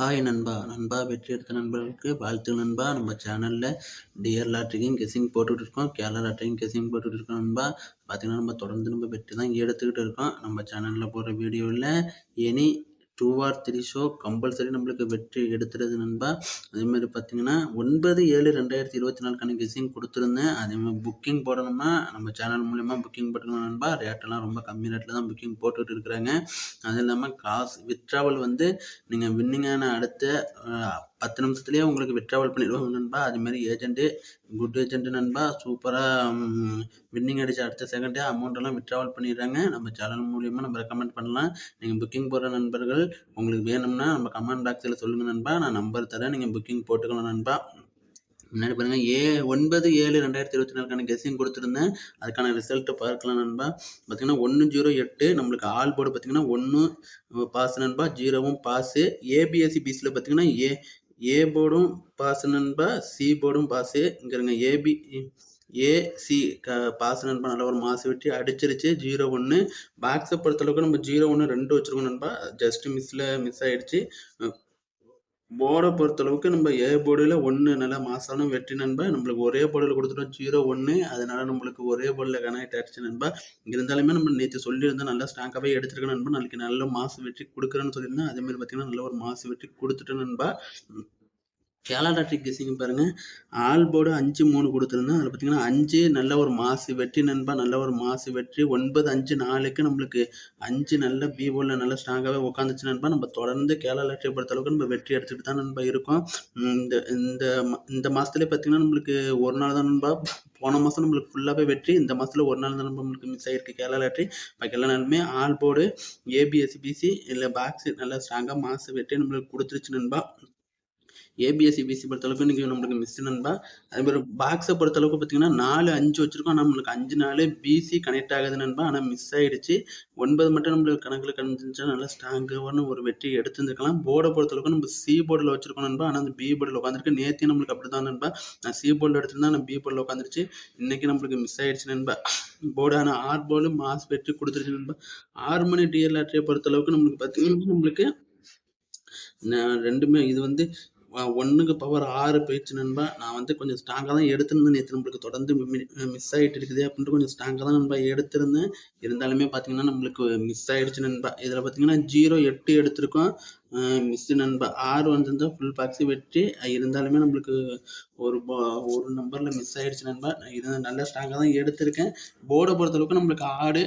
Hi நண்பா நண்பா வெற்றி எடுத்த நண்பர்களுக்கு வாழ்த்து நண்பா. நம்ம சேனலில் டிஆர் லாட்ரிக்கும் கெஸிங் போட்டுகிட்டு இருக்கோம். கேரளா லாட்ரிக்கும் கெஸிங் போட்டுகிட்டு இருக்கோம் நண்பா. பார்த்தீங்கன்னா நம்ம தொடர்ந்து நம்ம வெற்றி தான் எடுத்துக்கிட்டு இருக்கோம். நம்ம சேனலில் போடுற வீடியோவில் any two or three show compulsory நம்மளுக்கு வெற்றி எடுத்துறது நண்பா. அதேமாதிரி பார்த்தீங்கன்னா ஒன்பது ஏழு ரெண்டாயிரத்தி இருபத்தி நாலுக்கான கெஸிங் கொடுத்துருந்தேன். அதேமாதிரி புக்கிங் போடணும்னா நம்ம சேனல் மூலயமா புக்கிங் போட்டுக்கணும் நண்பா. ரேட்டெல்லாம் ரொம்ப கம்மி ரேட்டில் தான் புக்கிங் போட்டுட்டு இருக்கிறாங்க. அது இல்லாமல் காசு வித்ட்ராவல் வந்து நீங்கள் வின்னிங்கான அடுத்த பத்து நிமிஷத்துலேயே உங்களுக்கு விட்ராவல் பண்ணிடுவாங்க நண்பா. அதுமாரி ஏஜென்ட்டு குட் ஏஜென்ட் நண்பா. சூப்பராக வின்னிங் அடித்த அடுத்த செகண்டே அமௌண்ட்டெல்லாம் விட்ராவல் பண்ணிடுறாங்க. நம்ம சேனல் மூலியமாக நம்ம ரெக்கமெண்ட் பண்ணலாம். நீங்கள் புக்கிங் போடுற நண்பர்கள் உங்களுக்கு வேணும்னா நம்ம கமெண்ட் பாக்ஸில் சொல்லுங்கள் நண்பா. நான் நம்பர் தரேன் நீங்கள் புக்கிங் போட்டுக்கலாம் நண்பா. முன்னாடி பாருங்கள் ஏ ஒன்பது ஏழு ரெண்டாயிரத்தி இருபத்தி நாலுக்கான கெஸ்ஸிங் கொடுத்துருந்தேன். அதுக்கான ரிசல்ட்டை பார்க்கலாம் நண்பா. பார்த்தீங்கன்னா ஒன்று ஜீரோ எட்டு. நம்மளுக்கு ஆல் போர்டு பார்த்தீங்கன்னா ஒன்று பாஸ் நண்பா. ஜீரோவும் பாஸு ஏபிஎஸ்சி பிசியில் பார்த்தீங்கன்னா ஏ ஏ போர்டும் பாஸ் நண்பா சி போர்டும் பாஸு இங்கே இருங்க ஏபி ஏசி க பாஸ் நண்பா நல்ல ஒரு மாசு வெட்டி அடிச்சிருச்சு. ஜீரோ ஒன்று பாக்ஸை பொறுத்தளவுக்கு நம்ம ஜீரோ ஒன்று ரெண்டு வச்சுருக்கோம் நண்பா. ஜஸ்ட் மிஸ்ஸில் மிஸ் ஆயிடுச்சு. போர்டை பொறுத்தளவுக்கு நம்ம ஏ போர்டில் ஒன்று நல்லா மாசான வெற்றி நண்பா நம்மளுக்கு ஒரே போர்டில் கொடுத்துட்டோம் ஜீரோ ஒன்று அதனால நம்மளுக்கு ஒரே போர்டில் கனெக்ட் ஆயிடுச்சு நண்பா. இருந்தாலுமே நம்ம நேற்று சொல்லியிருந்தோம் நல்லா ஸ்ட்ராங்காகவே எடுத்துருக்கேன் நண்பா. நாளைக்கு நல்ல மாசு வெற்றி கொடுக்குறேன்னு சொல்லியிருந்தேன் அதேமாதிரி பார்த்தீங்கன்னா நல்ல ஒரு மாசு வெற்றி கொடுத்துட்டேன் நண்பா. கேரளா டாக்டிக் கெஸிங் பாருங்கள் ஆல் போர்டு அஞ்சு மூணு கொடுத்துருந்தேன் அதில் பார்த்தீங்கன்னா அஞ்சு நல்ல ஒரு மாசு வெற்றி நண்பா நல்ல ஒரு மாசு வெற்றி. ஒன்பது அஞ்சு நாலுக்கு நம்மளுக்கு அஞ்சு நல்ல பி போர்டில் நல்ல ஸ்ட்ராங்காகவே உட்காந்துச்சு நண்பா. நம்ம தொடர்ந்து கேரளா பொறுத்த பொறுத்தளவுக்கு நம்ம வெற்றி எடுத்துகிட்டு தான் நண்பா இருக்கோம். இந்த இந்த இந்த மாதத்துலேயே பார்த்தீங்கன்னா நம்மளுக்கு ஒரு நாள் தான் நண்பா. போன மாதம் நம்மளுக்கு ஃபுல்லாகவே வெற்றி. இந்த மாதத்தில் ஒரு நாள் தான் நம்ம நம்மளுக்கு மிஸ் ஆகிருக்கு கேரளா லாட்டரி பாக்கி எல்லா நாளுமே ஆல் போர்டு ஏபிஎஸ்பிசி இல்லை பாக்ஸு நல்லா ஸ்ட்ராங்காக மாசு வெற்றி நம்மளுக்கு கொடுத்துருச்சு நண்பா. ஏபிஎஸ்சி பிசி பொறுத்தளவுக்கு இன்றைக்கி நம்மளுக்கு மிஸ் நண்பா. அதே மாதிரி பாக்ஸை பொறுத்தளவுக்கு பார்த்தீங்கன்னா நாலு அஞ்சு வச்சுருக்கோம். ஆனால் நம்மளுக்கு அஞ்சு நாலு பிசி கனெக்ட் ஆகுது நண்பா. ஆனால் மிஸ் ஆயிடுச்சு. ஒன்பது மட்டும் நம்மளுக்கு கணக்கில் கணிச்சிருந்துச்சா நல்லா ஸ்ட்ராங்கான ஒரு வெற்றி எடுத்துருந்துருக்கலாம். போர்டை பொறுத்தளவுக்கு நம்ம சி போர்டில் வச்சுருக்கோம் நண்பா. ஆனால் அந்த பி போர்டில் உட்காந்துருக்கு நேற்று நம்மளுக்கு அப்படி தான் நண்பா. நான் சி போர்டில் எடுத்திருந்தா நான் பி போர்டில் உட்காந்துருச்சு இன்றைக்கி நம்மளுக்கு மிஸ் ஆகிடுச்சு நண்பா. போர்டு ஆனால் ஆர் போர்டு மாஸ் வெற்றி கொடுத்துருச்சு நண்பா. ஆறு மணி டிஎல் லாட்டரியை பொறுத்தளவுக்கு நம்மளுக்கு பார்த்தீங்கன்னா நம்மளுக்கு ரெண்டுமே இது வந்து ஒன்றுக்கு பவர் ஆறு போயிடுச்சு நண்பா. நான் வந்து கொஞ்சம் ஸ்ட்ராங்காக தான் எடுத்திருந்தேன். நேற்று நம்மளுக்கு தொடர்ந்து மிஸ் ஆகிட்டு இருக்குது அப்படின்ட்டு கொஞ்சம் ஸ்ட்ராங்காக தான் நண்பா எடுத்திருந்தேன். இருந்தாலுமே பார்த்தீங்கன்னா நம்மளுக்கு மிஸ் ஆகிடுச்சு நண்பா. இதில் பார்த்தீங்கன்னா ஜீரோ எட்டு எடுத்திருக்கோம். மிஸ் நண்பா ஆறு வந்திருந்தா ஃபுல் பாக்ஸு வெற்றி இருந்தாலுமே நம்மளுக்கு ஒரு பா- ஒரு நம்பரில் மிஸ் ஆகிடுச்சு நண்பா. இது நல்ல ஸ்ட்ராங்காக தான் எடுத்திருக்கேன். போர்டை பொறுத்தளவுக்கு நம்மளுக்கு ஆடு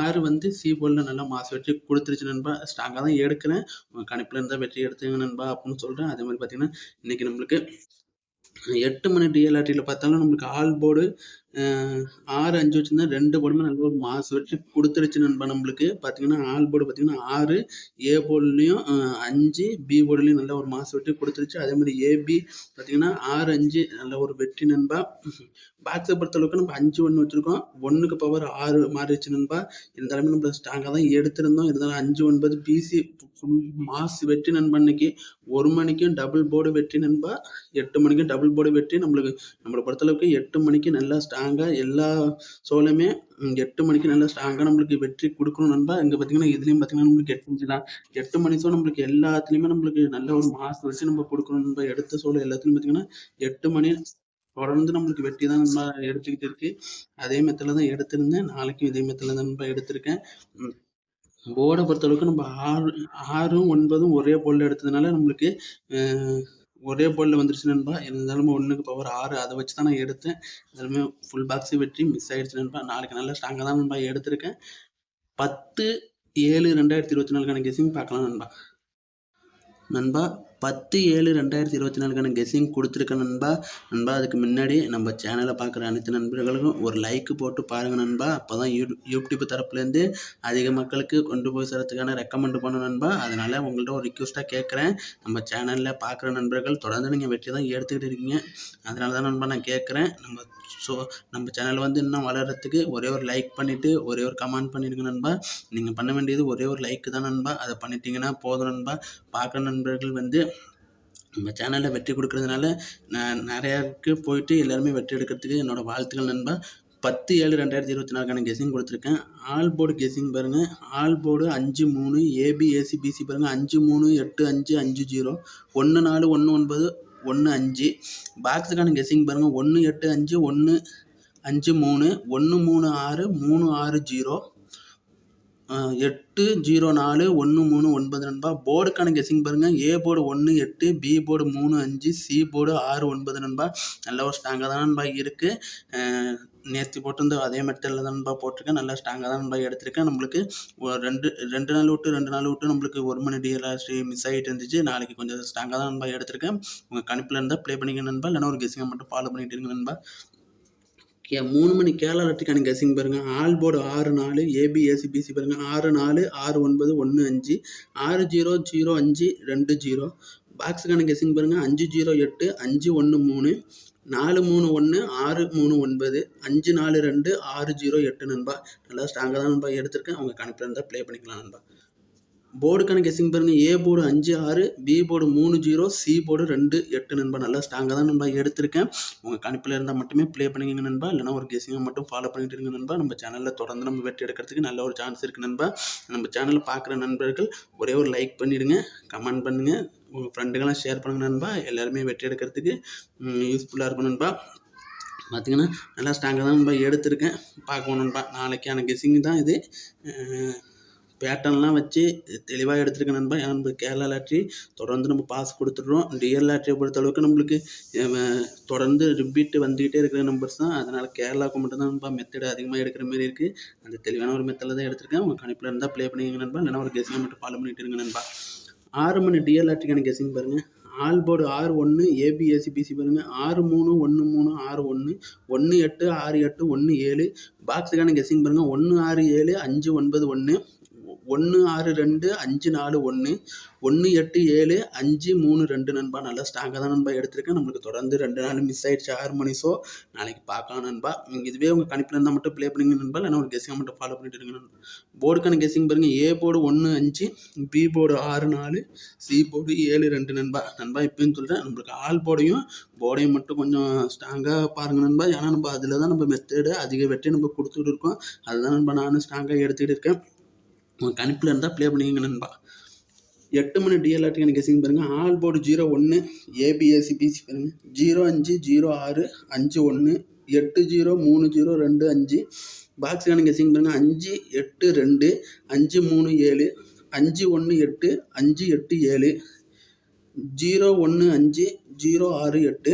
ஆறு வந்து சி போர்டில் நல்லா மாசு வெற்றி கொடுத்துருச்சு நண்பா. ஸ்ட்ராங்காக தான் எடுக்கிறேன். உங்கள் கணிப்பில் இருந்தால் வெற்றி எடுத்துங்க நண்பா அப்படின்னு சொல்கிறேன் அதே மாதிரி பார்த்தீங்கன்னா இன்றைக்கி நம்மளுக்கு எட்டு மணி டிஎல்ஆர்டியில் பார்த்தாலும் நம்மளுக்கு ஆல் போர்டு ஆறு அஞ்சு வச்சுருந்தா ரெண்டு போர்டுமே நல்ல ஒரு மாசு வச்சு கொடுத்துருச்சு நண்பா நம்மளுக்கு. பார்த்தீங்கன்னா ஆல் போர்டு பார்த்தீங்கன்னா ஆறு ஏ போர்டுலேயும் அஞ்சு பி போர்டுலேயும் நல்ல ஒரு மாசு வெட்டி கொடுத்துருச்சு. அதே மாதிரி ஏபி பார்த்தீங்கன்னா ஆறு அஞ்சு நல்ல ஒரு வெற்றி நண்பா. பாக்ஸை பொறுத்தளவுக்கு நம்ம அஞ்சு ஒன்று வச்சுருக்கோம். ஒன்றுக்கு பவர் ஆறு மாறிடுச்சு நண்பா. இருந்தாலுமே நம்ம ஸ்ட்ராங்காக தான் எடுத்திருந்தோம். இருந்தாலும் அஞ்சு ஒன்பது பிசி மாசு வெற்றி நண்பா இன்னைக்கு. ஒரு மணிக்கும் டபுள் போர்டு வெற்றி நண்பா. எட்டு மணிக்கும் டபுள் போர்டு வெற்றி நம்மளுக்கு. நம்மளை பொறுத்தளவுக்கு எட்டு மணிக்கு நல்லா ஸ்ட்ராங்காக எல்லா ஷோலையுமே எட்டு மணிக்கு நல்லா ஸ்ட்ராங்காக நம்மளுக்கு வெற்றி கொடுக்கணும் நண்பா. இங்கே பார்த்தீங்கன்னா இதுலேயும் பார்த்தீங்கன்னா நம்மளுக்கு எட்டு மணி தான். எட்டு மணி சோ நம்மளுக்கு எல்லாத்துலேயுமே நம்மளுக்கு நல்ல ஒரு மாசு வச்சு நம்ம கொடுக்கணும் நண்பா. எடுத்த சோழ எல்லாத்துலையும் பார்த்தீங்கன்னா எட்டு மணி தொடர்ந்து நம்மளுக்கு வெற்றி தான் நம்ம எடுத்துக்கிட்டு இருக்கு. அதே மெத்தில் தான் எடுத்திருந்தேன். நாளைக்கும் இதே மெத்தில் தான் நம்ம எடுத்திருக்கேன். போர்டை பொறுத்தளவுக்கு நம்ம ஆறு ஆறும் ஒன்பதும் ஒரே போலில் எடுத்ததுனால நம்மளுக்கு ஒரே பாலில் வந்துருச்சு நண்பா. இருந்தாலும் ஒன்றுக்கு பவர் ஆறு. அதை வச்சு தான் நான் எடுத்தேன் எல்லாமே ஃபுல் பாக்ஸு வெற்றி மிஸ் ஆகிடுச்சு நண்பா. நாளைக்கு நல்லா ஸ்ட்ராங்காக தான் நண்பா எடுத்திருக்கேன். பத்து ஏழு ரெண்டாயிரத்தி இருபத்தி நாலுக்கான கெஸிங் பார்க்கலாம் நண்பா. நண்பா பத்து ஏழு ரெண்டாயிரத்தி இருபத்தி நாலுக்கான கெஸ்ஸிங் கொடுத்துருக்க நண்பா. நண்பா அதுக்கு முன்னாடி நம்ம சேனலை பார்க்குற அனைத்து நண்பர்களுக்கும் ஒரு லைக் போட்டு பாருங்கள் நண்பா. அப்போ தான் யூ யூடியூப் தரப்புலேருந்து அதிக மக்களுக்கு கொண்டு போய் சேர்றதுக்கான ரெக்கமெண்ட் பண்ணணும் நண்பா. அதனால் உங்கள்கிட்ட ஒரு ரிக்வஸ்ட்டாக கேட்குறேன். நம்ம சேனலில் பார்க்குற நண்பர்கள் தொடர்ந்து நீங்கள் வெற்றி தான் எடுத்துக்கிட்டு இருக்கீங்க. அதனால தான் நண்பா நான் கேட்குறேன். நம்ம ஸோ நம்ம சேனல் வந்து இன்னும் வளர்கிறதுக்கு ஒரே ஒரு லைக் பண்ணிவிட்டு ஒரே ஒரு கமெண்ட் பண்ணிடுங்க நண்பா. நீங்கள் பண்ண வேண்டியது ஒரே ஒரு லைக்கு தான் நண்பா. அதை பண்ணிட்டீங்கன்னா போதும் நண்பா. பார்க்குற நண்பர்கள் வந்து நம்ம சேனலில் வெற்றி கொடுக்கறதுனால நான் நிறையாருக்கு போயிட்டு எல்லாருமே வெற்றி எடுக்கிறதுக்கு என்னோடய வாழ்த்துக்கள் நண்பா. பத்து ஏழு ரெண்டாயிரத்தி இருபத்தி நாலுக்கான கெஸிங் கொடுத்துருக்கேன். ஆல் போர்டு கெஸிங் பாருங்கள் ஆல் போர்டு அஞ்சு மூணு ஏபி ஏசி பிசி பாருங்கள் அஞ்சு மூணு எட்டு அஞ்சு அஞ்சு ஜீரோ ஒன்று நாலு ஒன்று ஒன்பது ஒன்று அஞ்சு. பாக்ஸுக்கான கெஸிங் பாருங்கள் ஒன்று எட்டு அஞ்சு ஒன்று அஞ்சு மூணு. ஒன்று மூணு ஆறு மூணு ஆறு ஜீரோ எட்டு ஜீரோ நாலு ஒன்று மூணு ஒன்பது நண்பா போர்டுக்கான கெஸிங் பாருங்கள் ஏ போர்டு ஒன்று எட்டு பி போர்டு மூணு அஞ்சு சி போர்டு ஆறு ஒன்பது நண்பா நல்ல ஒரு ஸ்ட்ராங்காக தான் நண்பா இருக்குது நேற்று போட்டிருந்த அதே மெட்டலில் தான் நண்பா போட்டிருக்கேன். நல்லா ஸ்ட்ராங்காக தான் நண்பா எடுத்திருக்கேன். நம்மளுக்கு ஒரு ரெண்டு ரெண்டு நாள் விட்டு ரெண்டு நாள் விட்டு நம்மளுக்கு ஒரு மணி டிஎல்ஆர்சி மிஸ் ஆகிட்டு இருந்துச்சு. நாளைக்கு கொஞ்சம் ஸ்ட்ராங்காக தான் நண்பா எடுத்திருக்கேன். உங்கள் கணிப்பில் இருந்தால் ப்ளே பண்ணிக்க நண்பா. இல்லைன்னா ஒரு கெஸிங்கை மட்டும் ஃபாலோ பண்ணிட்டு இருங்க நண்பா. கே மூணு மணி கேரளா லட்டுக்கான கசிங் பாருங்கள் ஆல் போர்டு ஆறு நாலு ஏபிஎஸ்சி பிசி பாருங்கள் ஆறு நாலு ஆறு ஒன்பது ஒன்று அஞ்சு ஆறு ஜீரோ ஜீரோ அஞ்சு ரெண்டு ஜீரோ. பாக்ஸுக்கான கெஸிங் பாருங்கள் அஞ்சு ஜீரோ எட்டு அஞ்சு ஒன்று மூணு நாலு மூணு ஒன்று ஆறு மூணு ஒன்பது அஞ்சு நாலு ரெண்டு ஆறு ஜீரோ எட்டு நண்பா. நல்லா ஸ்ட்ராங்காக தான் நண்பா எடுத்திருக்கேன். அவங்க கணக்கில் இருந்தால் ப்ளே பண்ணிக்கலாம் நண்பா. போர்டுக்கான கெஸ்ஸிங் பாருங்கள் ஏ போர்டு அஞ்சு ஆறு பி போர்டு மூணு ஜீரோ சி போர்டு ரெண்டு எட்டு நண்பா. நல்லா ஸ்ட்ராங்காக தான் நண்பா எடுத்திருக்கேன். உங்கள் கணிப்பில் இருந்தால் மட்டுமே ப்ளே பண்ணிக்கங்க நண்பா. இல்லைனா ஒரு கெஸிங்கை மட்டும் ஃபாலோ பண்ணிட்டு இருங்க நண்பா. நம்ம சேனலில் தொடர்ந்து நம்ம வெற்றி எடுக்கிறதுக்கு நல்ல ஒரு சான்ஸ் இருக்குது நண்பா. நம்ம சேனலில் பார்க்குற நண்பர்கள் ஒரே ஒரு லைக் பண்ணிவிடுங்க கமெண்ட் பண்ணுங்கள் உங்கள் ஃப்ரெண்டுக்கெல்லாம் ஷேர் பண்ணுங்கள் நண்பா. எல்லாருமே வெற்றி எடுக்கிறதுக்கு யூஸ்ஃபுல்லாக இருக்கும் நண்பா. பார்த்தீங்கன்னா நல்லா ஸ்ட்ராங்காக தான் நண்பா எடுத்திருக்கேன். பார்க்கணும் நண்பா. நாளைக்கான கெஸிங் தான் இது. பேட்டர்ன்லாம் வச்சு தெளிவாக எடுத்துருக்க நண்பா. நம்ம கேரளா லாட்ரி தொடர்ந்து நம்ம பாஸ் கொடுத்துட்றோம். டிஎல் லாட்ரியை பொறுத்த அளவுக்கு நம்மளுக்கு தொடர்ந்து ரிப்பீட்டு வந்துக்கிட்டே இருக்கிற நம்பர்ஸ் தான். அதனால் கேரளாவுக்கு மட்டும்தான் நண்பா மெத்தடு அதிகமாக எடுக்கிற மாதிரி இருக்குது அந்த தெளிவான ஒரு மெத்தடில் தான் எடுத்திருக்கேன். உங்கள் கணிப்பில் இருந்தால் ப்ளே பண்ணிங்க நண்பா. இல்லைனா ஒரு கெஸிங்கை மட்டும் ஃபாலோ பண்ணிட்டு இருங்க நண்பா. ஆறு மணி டிஎல் லாட்ரிக்கான கெஸிங் பாருங்கள் ஆல் போர்டு ஆறு ஒன்று ஏபிஎஸ்சி பிசி பாருங்கள் ஆறு மூணு ஒன்று மூணு ஆறு ஒன்று ஒன்று எட்டு ஆறு எட்டு ஒன்று ஏழு. பாக்ஸுக்கான கெஸிங் பாருங்கள் ஒன்று ஆறு ஏழு அஞ்சு ஒன்பது ஒன்று. ஒன்று ஆறு ரெண்டு அஞ்சு நாலு ஒன்று ஒன்று எட்டு ஏழு அஞ்சு மூணு ரெண்டு நண்பா. நல்லா ஸ்ட்ராங்காக தான் நண்பா எடுத்திருக்கேன். நம்மளுக்கு தொடர்ந்து ரெண்டு நாள் மிஸ் ஆகிடுச்சு ஆறு மணி ஷோ நாளைக்கு பார்க்கலாம் நண்பா. இதுவே உங்கள் கணிப்பில் இருந்தால் மட்டும் ப்ளே பண்ணுங்க நண்பா. இல்லைனா ஒரு கெஸிங்காக மட்டும் ஃபாலோ பண்ணிட்டு இருங்க நண்பா. போர்டுக்கான கெஸிங் பாருங்கள் ஏ போர்டு ஒன்று அஞ்சு பி போர்டு ஆறு நாலு சி போர்டு ஏழு ரெண்டு நண்பா. நண்பா இப்போன்னு சொல்கிறேன் நம்மளுக்கு ஆல் போர்டையும் போர்டையும் மட்டும் கொஞ்சம் ஸ்ட்ராங்காக பாருங்கள் நண்பா. ஏன்னா நம்ம அதில் தான் நம்ம மெத்தேடு அதிக வெற்றி நம்ம கொடுத்துட்டு இருக்கோம். அதுதான் நண்பா. நானும் ஸ்ட்ராங்காக எடுத்துகிட்டு இருக்கேன். உங்கள் கணிப்பில் இருந்தால் ப்ளே பண்ணிங்க நண்பா. எட்டு மணி டிஎல்ஆர்டி எனக்கு கெசிங் பாருங்கள் ஆல் போர்டு ஜீரோ ஒன்று ஏபிஎஸ்சி பிசி பாருங்கள் ஜீரோ அஞ்சு ஜீரோ ஆறு அஞ்சு ஒன்று எட்டு ஜீரோ மூணு ஜீரோ ரெண்டு அஞ்சு. பாக்ஸுக்கான கெசிங் பாருங்கள் அஞ்சு எட்டு ரெண்டு அஞ்சு மூணு ஏழு அஞ்சு ஒன்று எட்டு அஞ்சு எட்டு ஏழு. ஜீரோ ஒன்று அஞ்சு ஜீரோ ஆறு எட்டு.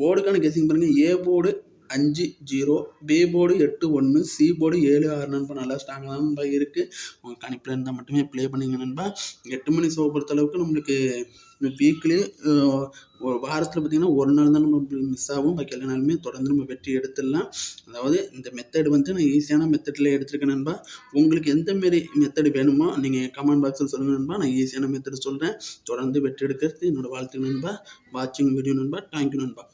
போர்டுக்கான கெசிங் பாருங்கள் ஏ போர்டு அஞ்சு ஜீரோ பி போர்டு எட்டு ஒன்று சி போர்டு ஏழு ஆறு நண்பா நல்லா ஸ்ட்ராங்காக நண்பா இருக்குது உங்கள் கணிப்பில் இருந்தால் மட்டுமே ப்ளே பண்ணிங்க நண்பா. எட்டு மணி ஷோ பொறுத்த அளவுக்கு நம்மளுக்கு வீக்லி ஒரு வாரத்தில் பார்த்திங்கன்னா ஒரு நாள் தான் நம்ம மிஸ் ஆகும். பாக்கி எல்லா நாளுமே தொடர்ந்து நம்ம வெற்றி எடுத்துடலாம். அதாவது இந்த மெத்தட் வந்து நான் ஈஸியான மெத்தடில் எடுத்துருக்கேன் நண்பா. உங்களுக்கு எந்த மாரி மெத்தடு வேணுமோ நீங்கள் கமெண்ட் பாக்ஸில் சொல்லுங்கள் நண்பா. நான் ஈஸியான மெத்தட் சொல்கிறேன் தொடர்ந்து வெற்றி எடுக்கிறது என்னோடய வாழ்த்துக்கு நண்பா. வாட்சிங் வீடியோ நண்பா. தேங்க்யூ நண்பா.